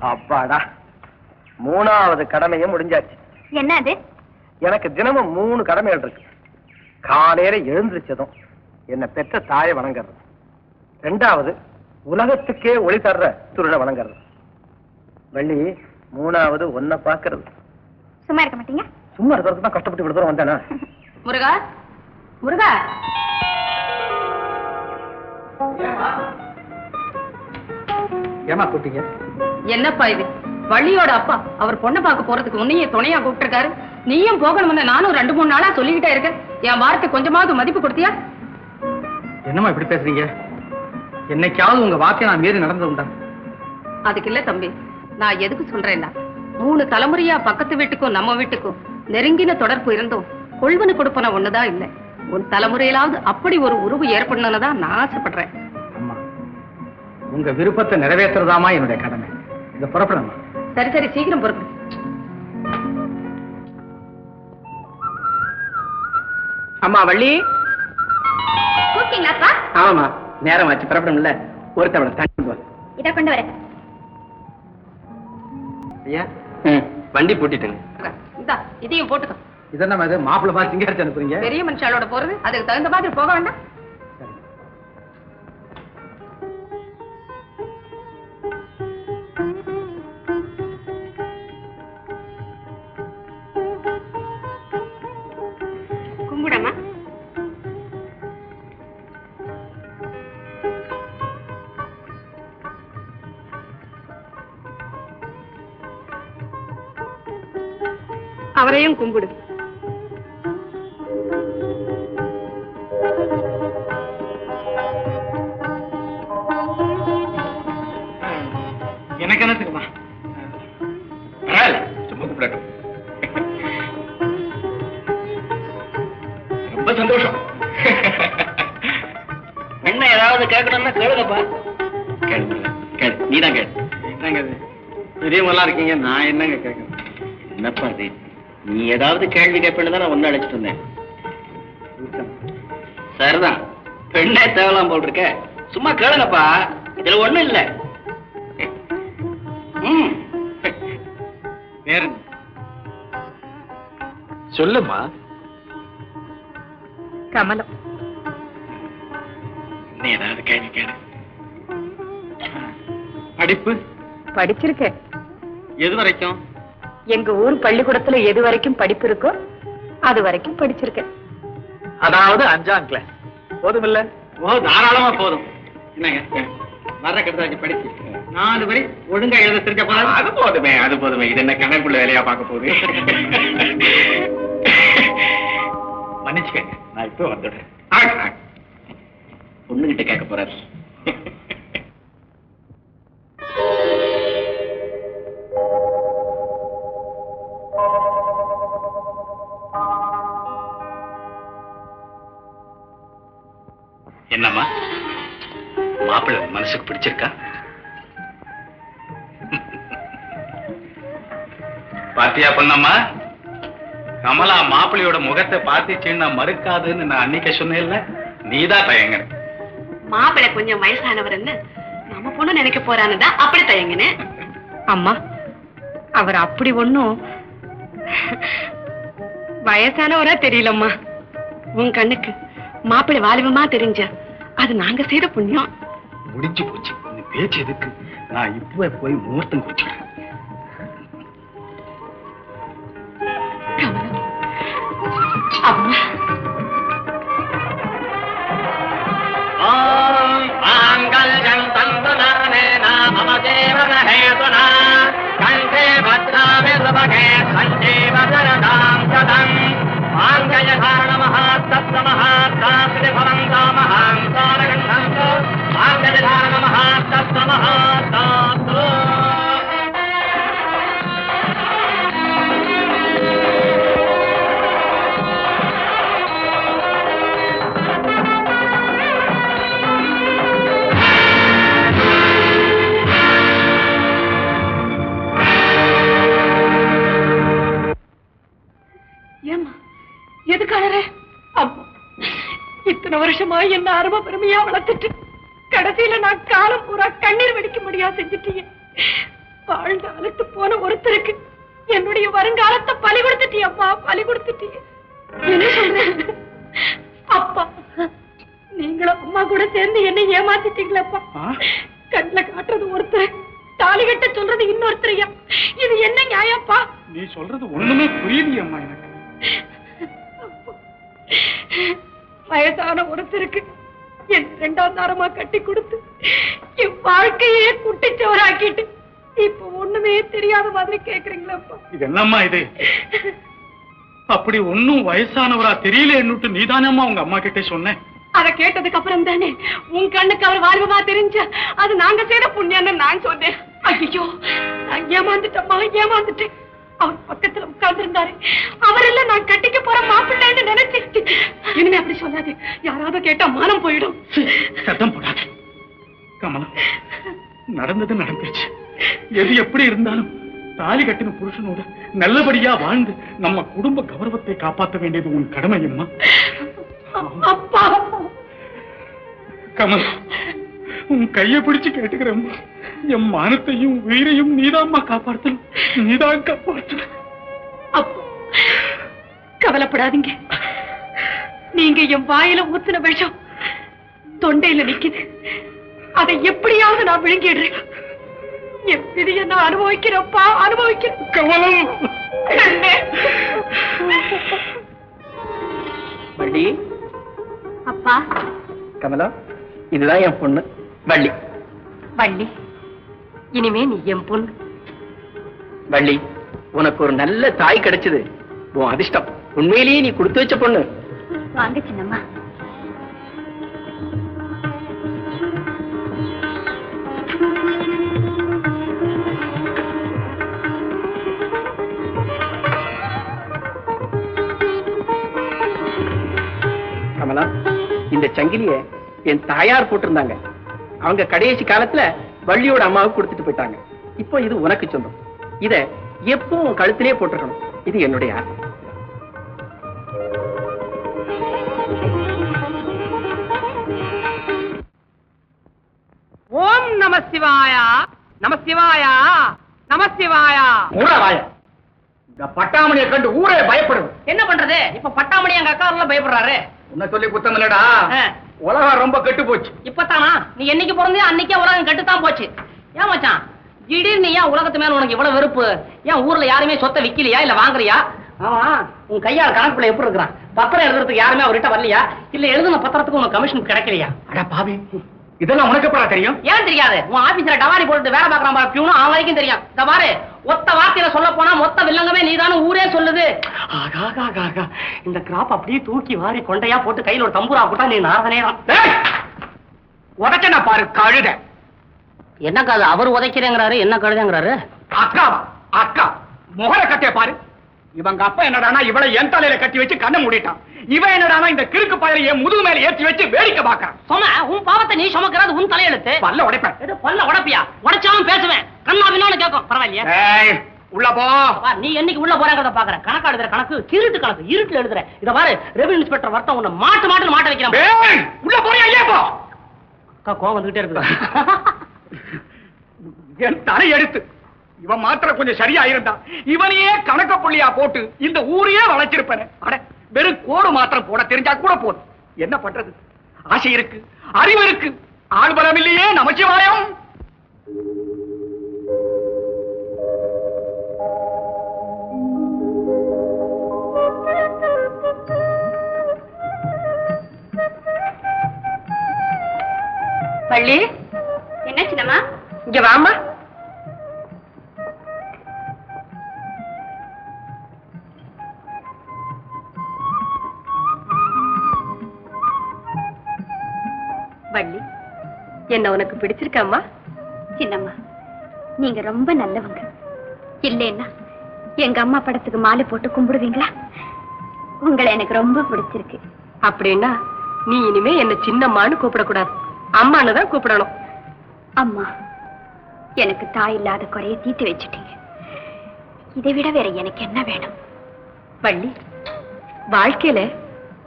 அப்பாடா. மூணாவது கடமையும் முடிஞ்சாச்சு. என்ன அது எனக்கு தினமும் மூணு கடமைகள் இருக்கு. காலையில எழுந்திருச்சதும் என்னை பெற்ற தாயை வணங்குறது. ரெண்டாவது உலகத்துக்கே ஒளி தர்ற துருட வணங்குறது. வள்ளி மூணாவது ஒன்ன பாக்குறது சும்மா இருக்க மாட்டீங்க? சும்மா இருக்கிறதுக்கு தான் கஷ்டப்பட்டு தூரம் வந்தேனா? முருகா முருகா. ஏமா கூட்டிங்க என்னப்பா இது? வள்ளியோட அப்பா அவர் பொண்ணை பார்க்க போறதுக்கு உன்னையே துணையா கூப்பிட்டிருக்காரு. நீயும் போகணும்னு நானும் ரெண்டு மூணு நாளா சொல்லிக்கிட்டே இருக்கேன். என் வார்த்தை கொஞ்சமாவது மதிப்பு கொடுத்தியா? என்னம்மா இப்படி பேசுறீங்க? என்னைக்காவது உங்க வார்த்தையை நான் மீறி நடந்து உண்டா? அதுக்கு இல்ல தம்பி. நான் எதுக்கு சொல்றேன்னா மூணு தலைமுறையா பக்கத்து வீட்டுக்கும் நம்ம வீட்டுக்கும் நெருங்கின தொடர்பு இருந்தும் கொள்வனு கொடுப்பன ஒண்ணுதான் இல்ல. உன் தலைமுறையிலாவது அப்படி ஒரு உறவு ஏற்படணும்னு தான் நான் ஆசைப்படுறேன். உங்க விருப்பத்தை நிறைவேற்றுறதாமா என்னுடைய கடமை. இதை புறப்படமா சரி சரி சீக்கிரம் பொறுப்பு அம்மா வள்ளி. கூப்பிட்டீங்களாப்பா? ஆமாமா நேரம் ஆச்சு புறப்படணும்ல ஒருத்தவளை தண்ணி கொண்டு வா இதை கொண்டு வரேன். ஐயா. வண்டி பூட்டிட்டுங்க. இந்தா இதையும் போட்டுக்கோ. இதென்ன இது? மாப்பிள்ளை பார்த்து சிங்காரிச்சு அனுப்புறீங்க? பெரிய மனுஷாலோட போறது? அதுக்கு தகுந்த மாதிரி போக வேண்டாம். அவரையும் கும்பிடு. எனக்கு என்ன தெரியுமா சும்மா கூப்பிடட்டும் ரொம்ப சந்தோஷம். என்ன ஏதாவது கேட்கணும்னா கேளுங்கப்பா. கேளு கேளு. நீதான் கேளு. என்னங்க பெரியவங்களாம் இருக்கீங்க நான் என்னங்க கேட்கணும்? என்னப்பா இது? நீ ஏதாவது கேள்வி கேட்பேன்னு தான் நான் ஒன்னு அழைச்சிட்டு இருந்தேன். சரிதான். பெண்ணே தேவலாம் போல் இருக்க சும்மா கேளுங்கப்பா. இதுல ஒண்ணும் இல்ல. வேற? சொல்லுமா கமலம். நீ ஏதாவது கேள்வி கேளு. படிப்பு? படிச்சிருக்கேன். எது வரைக்கும்? எங்க ஊர் பள்ளிக்கூடத்துல எது வரைக்கும் படிப்பு இருக்கோ அது வரைக்கும் படிச்சிருக்கேன். அதாவது அஞ்சாம் கிளாஸ் போதும் இல்ல ஓ தாராளமா போதும். என்னங்க? வர்ற கடுதாச்சு படிச்சு நாலு வரை ஒழுங்கா எழுத தெரிஞ்ச போதும் அது போதுமே அது போதுமே. இது என்ன கணக்குள்ள வேலையா பார்க்க போகுது? மன்னிச்சுக்கங்க நான் இப்போ வந்துடுறேன். பொண்ணுகிட்ட கேட்க போறாரு. மனசுக்கு பிடிச்சிருக்கா? பாத்தியா பொண்ணம்மா கமலா மாப்பிள்ளையோட முகத்தை பார்த்துச்சுன்னா மறுக்காதுன்னு நான் அன்னைக்கு சொன்னேன்ல. நீதான் தயங்குற மாப்பிள்ளை கொஞ்சம் வயசானவர்னு நம்ம பொண்ணு நினைக்க போறான்னு தான் அப்படி தயங்கினேன் அம்மா அவர் அப்படி ஒண்ணும் வயசானவரா தெரியலம்மா. உன் கண்ணுக்கு மாப்பிள்ளை வாலிபமா தெரிஞ்ச அது நாங்க செய்த புண்ணியம். முடிஞ்சு போச்சு இந்த பேச்சு எதுக்கு நான் இப்பவே போய் முகூர்த்தம் குறிச்சுக்கிறேன் அம்மா மாங்கல்யம் தந்துனானேன மம தேவன ஹேதுனா கண்டே பத்ராமே சுபகே சஞ்சீவ சரதாம் சதம் மாங்கல்யதாரண மகாத்தப்த மகாத்தாத்ரி பவந்தா எதுக்கு அழற? அம்மா இத்தனை வருஷமா என்ன அரும பெருமையா வளர்த்துட்டு கடைசியில நான் காலம் பூரா கண்ணீர் வெடிக்க முடியாது செஞ்சுட்டீங்க. வாழ்ந்து அழுத்து போன ஒருத்தருக்கு என்னுடைய வருங்காலத்தை பலி கொடுத்துட்டியப்பா பலி என்ன சொல்ற? அப்பா நீங்களும் அம்மா கூட சேர்ந்து என்னை ஏமாத்திட்டீங்களப்பா. கண்ணுல காட்டுறது ஒருத்தர் தாலி கட்ட சொல்றது இன்னொருத்தரையா? இது என்ன நியாயப்பா நீ சொல்றது ஒண்ணுமே புரியலையம்மா எனக்கு. வயசான ஒருத்தருக்கு என் ரெண்டாம் தாரமா கட்டி கொடுத்து என் வாழ்க்கையே குட்டிச்சவராக்கிட்டு இப்ப ஒண்ணுமே தெரியாத மாதிரி கேக்குறீங்களப்பா இது என்னம்மா இது? அப்படி ஒண்ணும் வயசானவரா தெரியல என்னட்டு நீதானம்மா உங்க அம்மா கிட்ட சொன்ன அத கேட்டதுக்கு அப்புறம் தானே உன் கண்ணுக்கு அவர் வாழ்வமா தெரிஞ்ச அது நாங்க செய்த புண்ணியம்னு நான் சொன்னேன். ஐயோ நான் ஏமாந்துட்டம்மா ஏமாந்துட்டேன். அவர் பக்கத்துல உட்கார்ந்து இருந்தாரு அவரெல்லாம் நான் கட்டிக்க போற மாப்பிள்ளைன்னு நினைச்சிட்டு இனிமே அப்படி சொல்லாது. யாராவது கேட்டா மானம் போயிடும். சத்தம் போடாத. கமலம் நடந்தது நடந்துச்சு எது எப்படி இருந்தாலும் தாலி கட்டின புருஷனோட நல்லபடியா வாழ்ந்து நம்ம குடும்ப கௌரவத்தை காப்பாற்ற வேண்டியது உன் கடமை அம்மா. அப்பா. கமல் உன் கைய பிடிச்சு கேட்டுக்கிறேம்மா என் மானத்தையும் உயிரையும் நீதாம்மா காப்பாற்றணும். நீதான் காப்பாற்றணும். அப்பா கவலைப்படாதீங்க. நீங்க என் வாயில ஊத்துன விஷம் தொண்டையில நிக்குது. அதை எப்படியாவது நான் விழுங்கிடுறேன். என் விதியை நான் அனுபவிக்கிறேன்ப்பா அனுபவிக்கிறேன். வள்ளி. அப்பா. கமலா இதுதான் என் பொண்ணு வள்ளி. வள்ளி இனிமே நீ என் பொண்ணு. வள்ளி உனக்கு ஒரு நல்ல தாய் கிடைச்சது. உன் அதிர்ஷ்டம். உண்மையிலேயே நீ கொடுத்து வச்ச பொண்ணு. வாங்க சின்னம்மா. கமலா இந்த சங்கிலிய என் தாயார் போட்டிருந்தாங்க. அவங்க கடைசி காலத்துல வள்ளியோட அம்மாவுக்கு கொடுத்துட்டு போயிட்டாங்க. இப்போ இது உனக்கு சொந்தம். இத எப்பவும் உன் கழுத்திலே போட்டிருக்கணும். இது என்னுடைய ஆசை. ஓம் நம சிவாயா நம சிவாயா நம சிவாயா. மூடாவாய இந்த பட்டாமணியை கண்டு ஊரே பயப்படுது. என்ன பண்றது? இப்ப பட்டாமணி எங்க அக்கா எல்லாம் பயப்படுறாரு. உன்னை சொல்லி குத்தம் இல்லடா. உலகம் ரொம்ப கெட்டு போச்சு. இப்பதானா? நீ என்னைக்கு பிறந்தே அன்னைக்கே உலகம் கெட்டுத்தான் போச்சு. ஏன் மச்சான்? திடீர்னு ஏன் உலகத்து மேல உனக்கு இவ்வளவு வெறுப்பு? ஏன் ஊர்ல யாருமே சொத்தை விக்கலையா இல்ல வாங்குறியா ஆமா உன் கையால கணக்குல எப்படி இருக்கிறான்? பத்திரம் எழுதுறதுக்கு யாருமே அவர்கிட்ட வரலையா? இல்ல எழுதுன பத்திரத்துக்கு உனக்கு கமிஷன் கிடைக்கலையா? அட பாவி. இதெல்லாம் உனக்கு எப்படா தெரியும்? ஏன் தெரியாது? உன் ஆபீஸ்ல டவாரி போட்டு வேலை பார்க்கறான் பாரு பியூனும் அவன் வரைக்கும் தெரியும். இந்த பாரு ஒத்த வார்த்தையில சொல்ல போனா மொத்த வில்லங்கமே நீதானு ஊரே சொல்லுது. இந்த கிராப் அப்படியே தூக்கி வாரி கொண்டையா போட்டு கையில ஒரு தம்பூரா போட்டா நீ நாரதனே உடச்சனா பாரு கழுத. என்னக்கா அது அவர் உதைக்கிறேங்கிறாரு என்ன கழுதுங்கிறாரு? அக்காவா அக்கா முகர கட்டிய பாரு. இவங்க அப்பா என்னடானா இவளை என் தலையில கட்டி வச்சு கண்ணை மூடிட்டான். இவன் என்னடானா இந்த கிறுக்கு பயிரை என் முதுகு மேல ஏற்றி வச்சு வேடிக்கை பார்க்கறான். சொம உன் பாவத்தை நீ சுமக்கிறது உன் தலையெழுத்து. பல்ல உடைப்பேன். பல்ல உடப்பியா? உடைச்சாலும் பேசுவேன். கண்ணா பின்னான்னு கேட்கும். பரவாயில்லையா. உள்ள போ. நீ என்னைக்கு உள்ள போறாங்கிறத பாக்குற. கணக்கு எழுதுற கணக்கு திருட்டு கணக்கு இருட்டுல எழுதுற. இத பாரு ரெவன்யூ இன்ஸ்பெக்டர் வர்த்தம் உன்னை மாட்டு மாட்டு மாட்ட வைக்கிறான். உள்ள போறியா ஏன் போ? அக்கா கோவம் வந்துகிட்டே இருக்குது. என் தலை எடுத்து இவன் மாத்திர கொஞ்சம் சரியா இருந்தா இவனையே கணக்க புள்ளியா போட்டு இந்த ஊரையே வளைச்சிருப்பேன் அட வெறும் கோடு மாத்திரம் போட தெரிஞ்சா கூட போதும். என்ன பண்றது? ஆசை இருக்கு அறிவு இருக்கு. ஆள் பலம் இல்லையே நமச்சிவாயம். பள்ளி என்ன சின்னம்மா? இங்க வாமா வள்ளி என்ன உனக்கு பிடிச்சிருக்காமா சின்னம்மா நீங்க ரொம்ப நல்லவங்க. இல்லைன்னா எங்க அம்மா படத்துக்கு மாலை போட்டு கும்பிடுவீங்களா? உங்களை எனக்கு ரொம்ப பிடிச்சிருக்கு. அப்படின்னா நீ இனிமே என்ன சின்னம்மான்னு கூப்பிடக்கூடாது. அம்மான்னு தான் கூப்பிடணும். அம்மா எனக்கு தாய் இல்லாத குறைய தீர்த்து வச்சுட்டீங்க. இதை விட வேற எனக்கு என்ன வேணும்? வள்ளி வாழ்க்கையில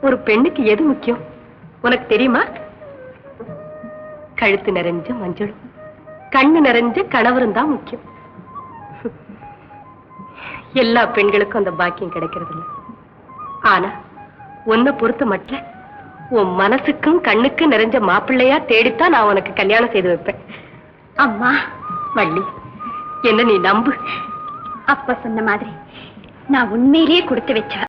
ஒரு பெண்ணுக்கு எது முக்கியம்? உனக்கு தெரியுமா? கழுத்து நிறைஞ்ச மஞ்சளும். கண்ணு நிறைஞ்ச கணவரும் தான் முக்கியம். எல்லா பெண்களுக்கும் அந்த பாக்கியம் கிடைக்கிறது இல்ல ஆனா உன்னை பொறுத்த மட்டும் உன் மனசுக்கும் கண்ணுக்கும் நிறைஞ்ச மாப்பிள்ளையா தேடித்தான் நான் உனக்கு கல்யாணம் செய்து வைப்பேன். அம்மா. வள்ளி என்ன நீ நம்பு. அப்பா சொன்ன மாதிரி நான் உண்மையிலேயே கொடுத்து வச்சா